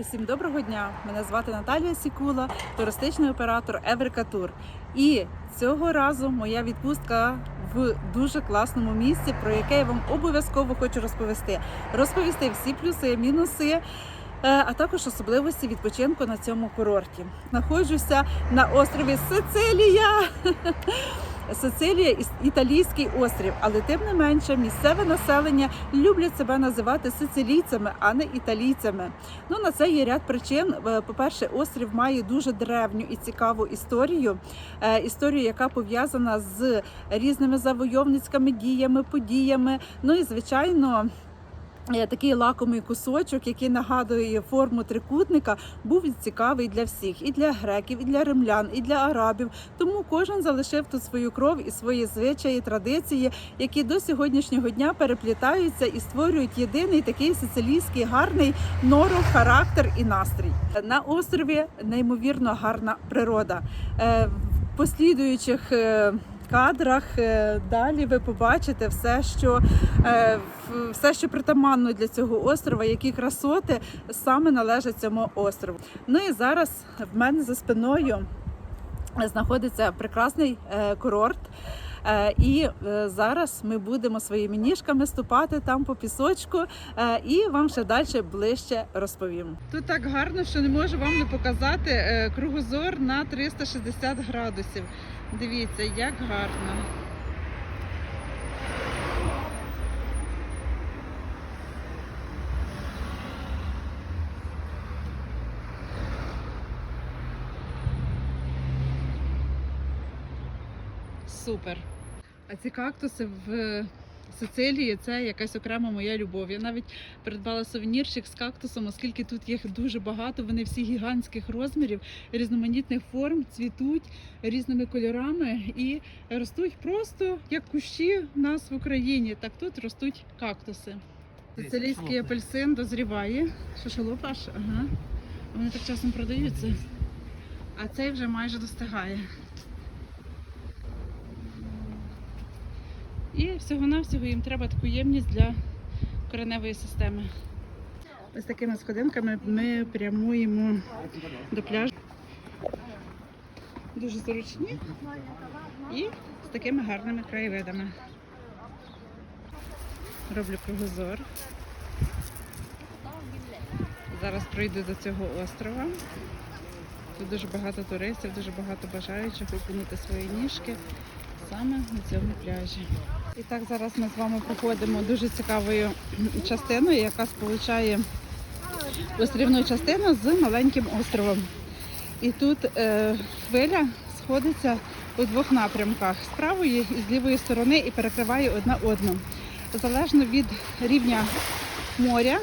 Усім доброго дня! Мене звати Наталія Сікула, туристичний оператор Еврика Тур. І цього разу моя відпустка в дуже класному місці, про яке я вам обов'язково хочу розповісти. Розповісти всі плюси, мінуси. е, А також особливості відпочинку на цьому курорті. Знаходжуся на острові Сицилія. Сицилія італійський острів, але тим не менше місцеве населення люблять себе називати сицилійцями, а не італійцями. Ну на це є ряд причин. Е, По-перше, острів має дуже древню і цікаву історію. Е, Історію, яка пов'язана з різними завойовницькими діями, подіями. Ну і звичайно. Е, Такий лакомий кусочок, який нагадує форму трикутника, був цікавий для всіх, і для греків, і для римлян, і для арабів. Тому кожен залишив тут свою кров і свої звичаї, традиції, які до сьогоднішнього дня переплітаються і створюють єдиний такий сицилійський гарний норов, характер і настрій. На острові неймовірно гарна природа. Е, В послідуючих е, кадрах е, далі ви побачите все, що е, все, що притаманно для цього острова, які красоти саме належать цьому острову. Ну і зараз в мене за спиною знаходиться прекрасний е, курорт. Е, І е, зараз ми будемо своїми ніжками ступати там по пісочку, е, і вам ще далі ближче розповім. Тут так гарно, що не можу вам не показати кругозор на 360 градусів. Дивіться, як гарно. Супер. А ці кактуси в Сицилії це якась окрема моя любов. Я навіть придбала сувенірчик з кактусом, оскільки тут їх дуже багато. Вони всі гігантських розмірів, різноманітних форм, цвітуть різними кольорами і ростуть просто як кущі в нас в Україні. Так тут ростуть кактуси. Сицилійський апельсин дозріває. Шашолоп аж, ага. Вони так часом продаються. А цей вже майже достигає. І всього-навсього їм треба таку ємність для кореневої системи. Ось такими сходинками ми прямуємо до пляжу. Дуже зручні і з такими гарними краєвидами. Роблю кругозор. Зараз пройду до цього острова. Тут дуже багато туристів, дуже багато бажаючих окунути свої ніжки саме на цьому пляжі. І так зараз ми з вами проходимо дуже цікавою частиною, яка сполучає острівну частину з маленьким островом. І тут е, хвиля сходиться у двох напрямках з правої і з лівої сторони і перекриває одна одну. Залежно від рівня моря,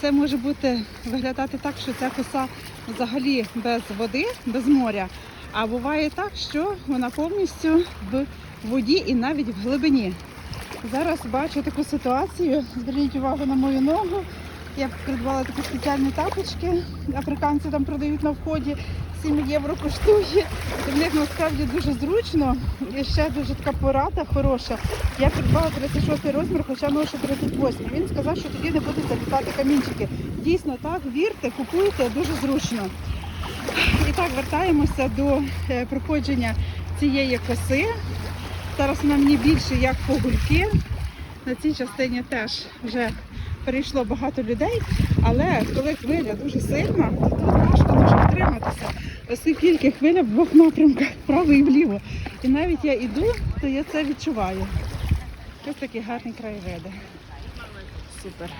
це може бути виглядати так, що ця коса взагалі без води, без моря. А буває так, що вона повністю в воді і навіть в глибині. Зараз бачу таку ситуацію. Зверніть увагу на мою ногу. Я придбала такі спеціальні тапочки. Африканці там продають на вході. 7 євро коштує. В них насправді дуже зручно. І ще дуже така порада хороша. Я придбала 36 розмір, хоча ношу 38. Він сказав, що тоді не будуть залітати камінчики. Дійсно так, вірте, купуйте, дуже зручно. І так, вертаємося до е, проходження цієї коси. Зараз вона мені більше як погульки. На цій частині теж вже перейшло багато людей, але коли хвиля дуже сильна, то тут важко дуже втриматися, оскільки хвиля в двох напрямках, вправо і вліво. І навіть я йду, то я це відчуваю. Ось такі гарні краєвиди. Супер.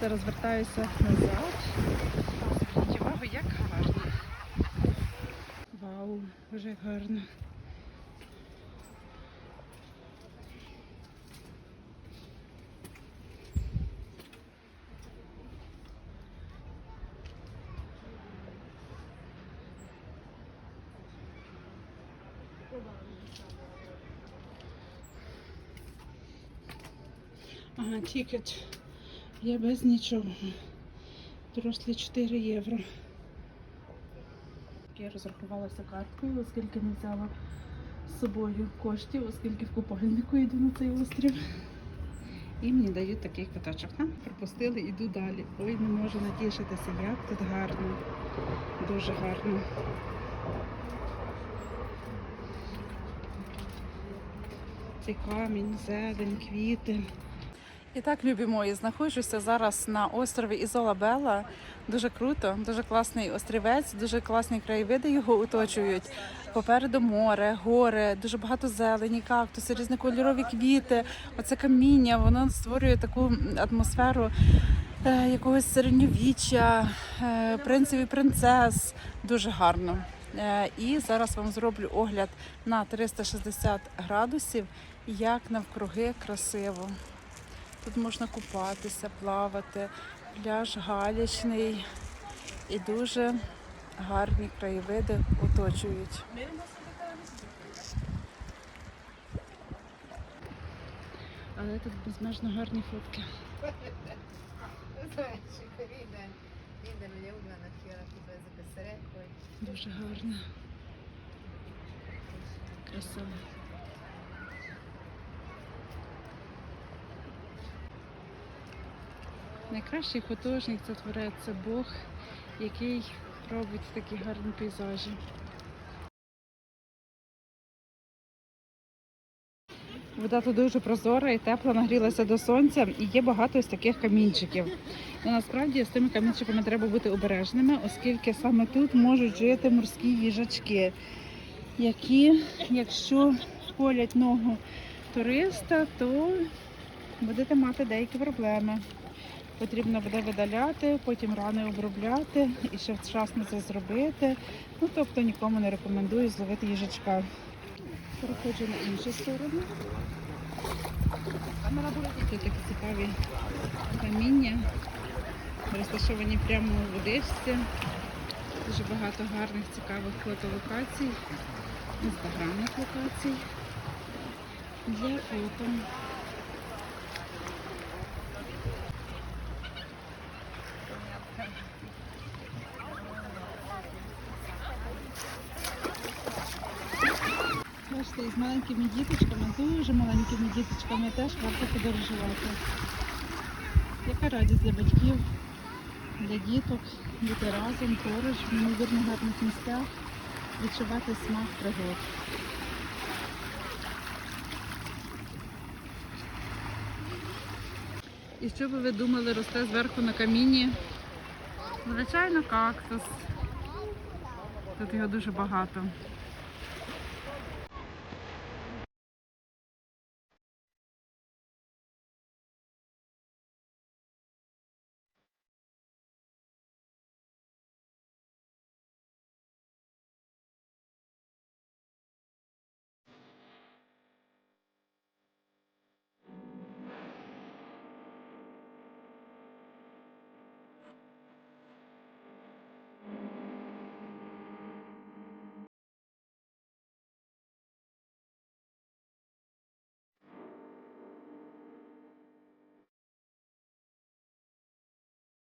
Зараз вертаюся назад. Зверніть увагу, як гарно. Вау, як гарно. Ага, тікет. Я без нічого. Дорослі 4 євро. Я розрахувалася карткою, оскільки не взяла з собою коштів, оскільки в купальнику йду на цей острів. І мені дають такий квиточок. Ха, пропустили, іду далі. Ой, не можу натішитися, як тут гарно. Дуже гарно. Цей камінь, зелень, квіти. І так, любі мої, знаходжуся зараз на острові Ізола Бела. Дуже круто, дуже класний острівець, дуже класні краєвиди його оточують. Попереду море, гори, дуже багато зелені, кактуси, різнокольорові квіти. Оце каміння, воно створює таку атмосферу е, якогось середньовіччя, е, принців і принцес. Дуже гарно. Е, і зараз вам зроблю огляд на 360 градусів, як навкруги красиво. Тут можна купатися, плавати, пляж галячний і дуже гарні краєвиди оточують. Але тут безмежно гарні фотки. Дуже гарно. Красиво. Найкращий художник це творець це Бог, який робить такі гарні пейзажі. Вода тут дуже прозора і тепла, нагрілася до сонця, і є багато ось таких камінчиків. Ну, насправді з цими камінчиками треба бути обережними, оскільки саме тут можуть жити морські їжачки, які, якщо колять ногу туриста, то будете мати деякі проблеми. Потрібно буде видаляти, потім рани обробляти і ще вчасно це зробити. Ну тобто нікому не рекомендую зловити їжачка. Переходжу на іншу сторону. Тут такі цікаві каміння, розташовані прямо у водичці. Дуже багато гарних цікавих фотолокацій, інстаграмних локацій для фото. Бачите, із маленькими діточками, дуже маленькими діточками теж варто подорожувати. Яка радість для батьків, для діток, бути разом, поруч, в неймовірно гарних місцях, відчувати смак пригод. І що би ви думали, росте зверху на камінні? Звичайно, кактус. Тут його дуже багато.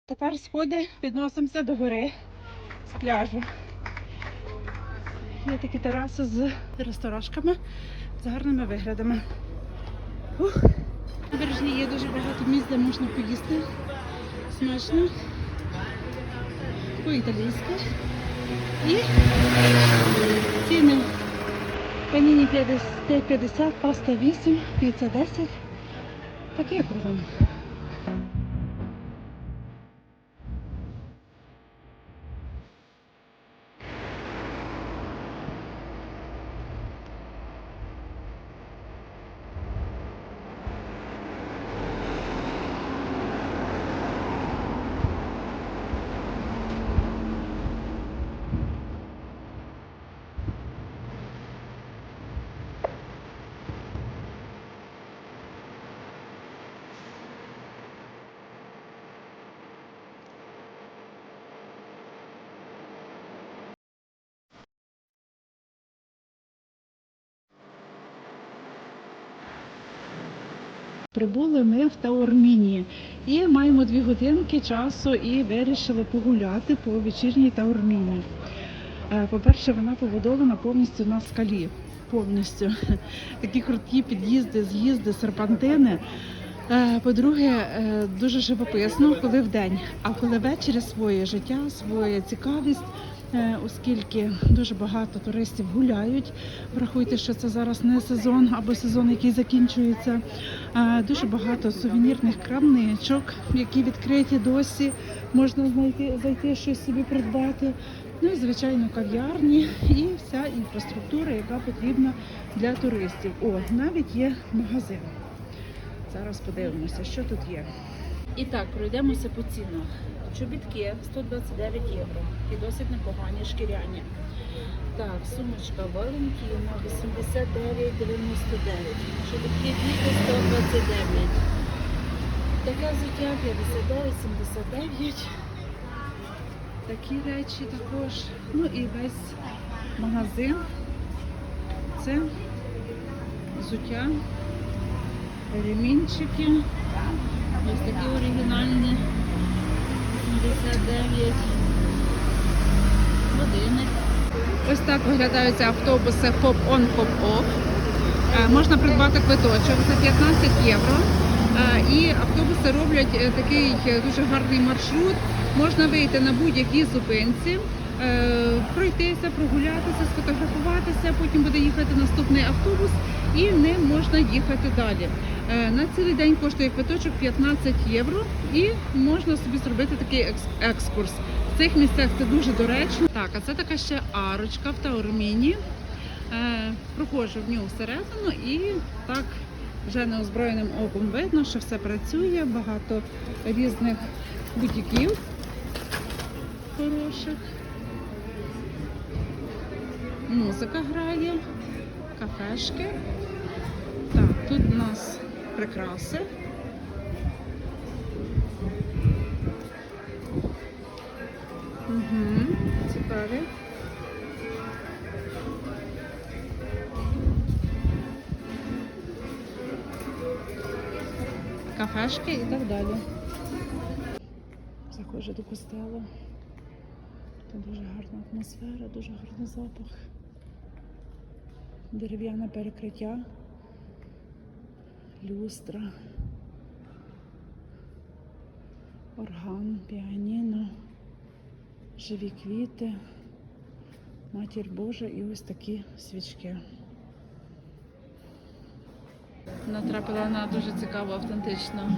Тепер сходи підносимося до гори з пляжу. Є такі тераси з ресторашками, з гарними виглядами. На бережні є дуже багато місць, де можна поїсти. Смачно. По-італійськи. І ціни. Паніні 5,50, паста 8, піца 10. Таке круто. Прибули ми в Таурміні і маємо дві годинки часу і вирішили погуляти по вечірній Таурміні. Е, По-перше, вона побудована повністю на скалі. повністю. Такі круткі під'їзди, з'їзди, серпантини. Е, По-друге, е, дуже живописно, коли вдень, а коли ввечері своє життя, своя цікавість, оскільки дуже багато туристів гуляють. Врахуйте, що це зараз не сезон або сезон, який закінчується. Е, Дуже багато сувенірних крамничок, які відкриті досі. Можна знайти зайти щось собі придбати. Ну і звичайно кав'ярні і вся інфраструктура, яка потрібна для туристів. О, навіть є магазин. Зараз подивимося, що тут є. І так, пройдемося по цінах. Чобітки 129 євро. І досить непогані шкіряні. Так, сумочка Валентіна 89,99. Чобітки діти 129. Таке взуття 59,79. Такі речі також. Ну і весь магазин. Це взуття ремінчики. Ось такі оригінальні. 89. Годинник. Ось так виглядають автобуси хоп-он, хоп-офф. Е, Можна придбати квиточок за 15 євро. Е, І автобуси роблять е, такий дуже гарний маршрут. Можна вийти на будь-якій зупинці, пройтися, прогулятися, сфотографуватися. Потім буде їхати наступний автобус і не можна їхати далі. Е, На цілий день коштує квиточок 15 євро і можна собі зробити такий екскурс. В цих місцях це дуже доречно. Так, а це така ще арочка в Таурміні. Е, Проходжу в нього всередину і так вже неозброєним оком видно, що все працює, багато різних бутіків хороших. Музика грає, кафешки. Так, тут у нас прикраси. Угу, цікаві. Кафешки і так далі. Заходжу до костелу. Тут дуже гарна атмосфера, дуже гарний запах. Дерев'яне перекриття, люстра, орган, піаніно, живі квіти, матір Божа і ось такі свічки. Натрапила на дуже цікаву автентичну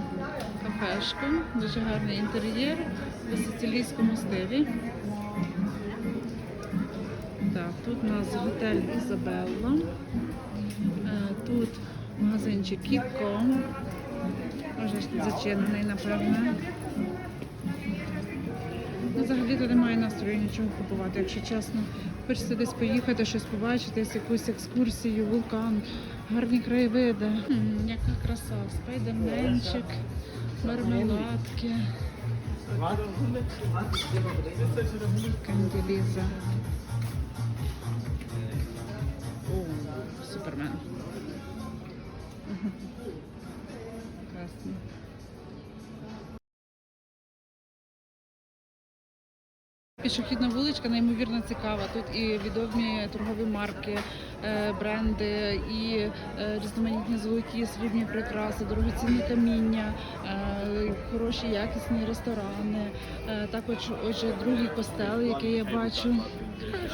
кафешку, дуже гарний інтер'єр у сицилійському стилі. Так, тут у нас готель Ізабелла. Е, Тут магазинчик Кіко. Вже зачинений, напевне. Ну, Взагалі то немає настрою нічого купувати, якщо чесно. Хочеться десь поїхати, щось побачити, якусь екскурсію, вулкан, гарні краєвиди. М, Яка краса, спайдерменчик, мармеладки. Канделіза. О, супермен. Мгм. Пішохідна вуличка неймовірно цікава. Тут і відомі торгові марки, е, бренди, і е, різноманітні золоті, срібні прикраси, дорогоцінні каміння, е, хороші якісні ресторани. Також отже, другий костел, який я бачу.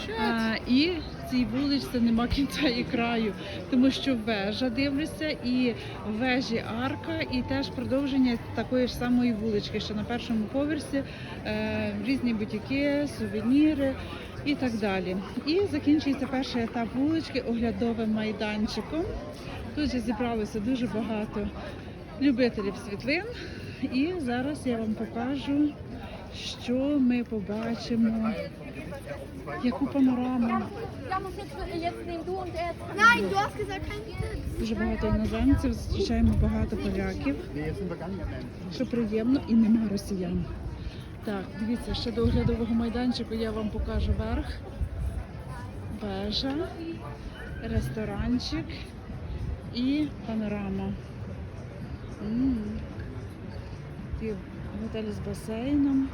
Е, І цій вуличці нема кінця і краю, тому що вежа дивлюся, і вежі арка, і теж продовження такої ж самої вулички, що на першому поверсі е, різні бутіки, сувеніри і так далі. І закінчується перший етап вулички оглядовим майданчиком. Тут же зібралося дуже багато любителів світлин. І зараз я вам покажу, що ми побачимо, яку панораму. Дуже багато іноземців, зустрічаємо багато поляків, що приємно і нема росіян. Так, дивіться, ще до оглядового майданчику я вам покажу верх, вежа, ресторанчик і панорама. Готель з басейном.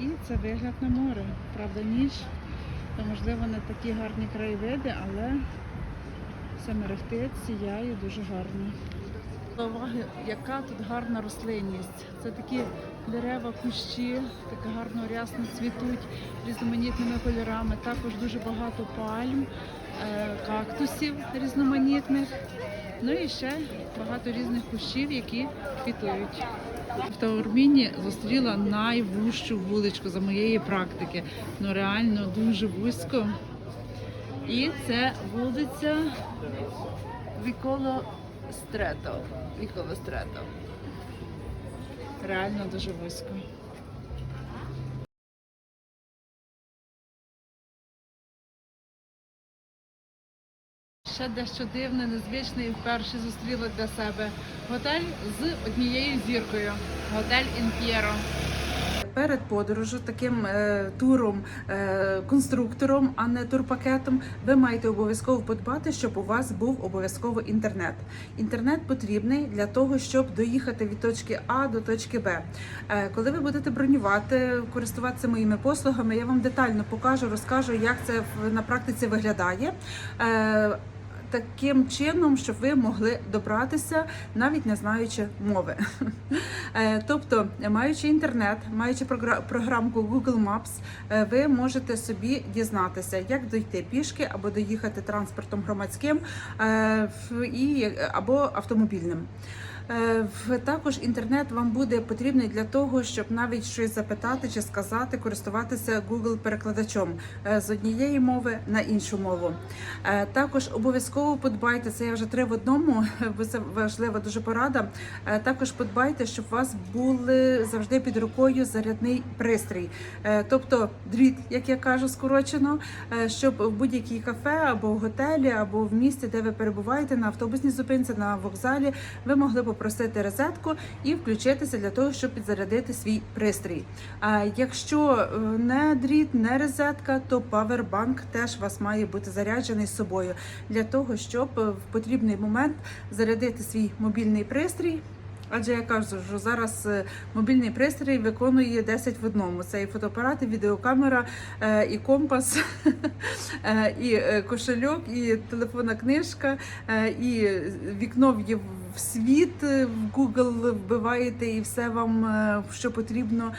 І це вигляд на море. Правда, ніч. То можливо не такі гарні краєвиди, але Все мерехтить, сіяє дуже гарно. Уваги, яка тут гарна рослинність. Це такі дерева, кущі, так гарно рясно цвітуть різноманітними кольорами. Також дуже багато пальм, е, кактусів різноманітних. Ну і ще багато різних кущів, які квітують. В Таурміні зустріла найвужчу вуличку за моєї практики. Ну реально дуже вузько. І це вулиця Віколо Стрето. Віколо Стрето. Реально дуже вузько. Ще дещо дивне, незвичне і вперше зустріла для себе готель з однією зіркою. Готель Інп'єро. Перед подорожю таким е, туром, е, конструктором, а не турпакетом, ви маєте обов'язково подбати, щоб у вас був обов'язково інтернет. Інтернет потрібний для того, щоб доїхати від точки А до точки Б. Е, коли ви будете бронювати, користуватися моїми послугами, я вам детально покажу, розкажу, як це на практиці виглядає. Е, Таким чином, щоб ви могли добратися, навіть не знаючи мови. Е, Тобто, маючи інтернет, маючи програмку Google Maps, е, ви можете собі дізнатися, як дойти пішки або доїхати транспортом громадським е, і або автомобільним. Е, Також інтернет вам буде потрібний для того, щоб навіть щось запитати чи сказати, користуватися Google перекладачом е, з однієї мови на іншу мову. Е, Також обов'язково подбайте, це я вже три в одному, бо це важлива дуже порада. Також подбайте, щоб у вас були завжди під рукою зарядний пристрій, тобто дріт, як я кажу, скорочено, щоб в будь-якій кафе або в готелі, або в місті, де ви перебуваєте, на автобусній зупинці, на вокзалі, ви могли попросити розетку і включитися для того, щоб підзарядити свій пристрій. А якщо е, не дріт, не розетка, то павербанк теж у вас має бути заряджений з собою для того, щоб е, в потрібний момент зарядити свій мобільний пристрій. Адже я кажу, що зараз е, мобільний пристрій виконує 10 в одному. Це і фотоапарат, і відеокамера, е, і компас, е, і кошельок, і телефонна книжка, і вікно в в світ в Google вбиваєте, і все вам, що потрібно.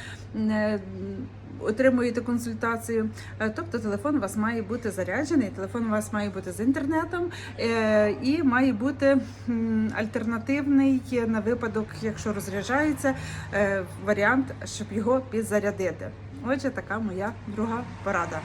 Отримуєте консультацію, Е, тобто телефон у вас має бути заряджений, телефон у вас має бути з інтернетом е, і має бути альтернативний на випадок, якщо розряджається, е, варіант, щоб його підзарядити. Отже, така моя друга порада.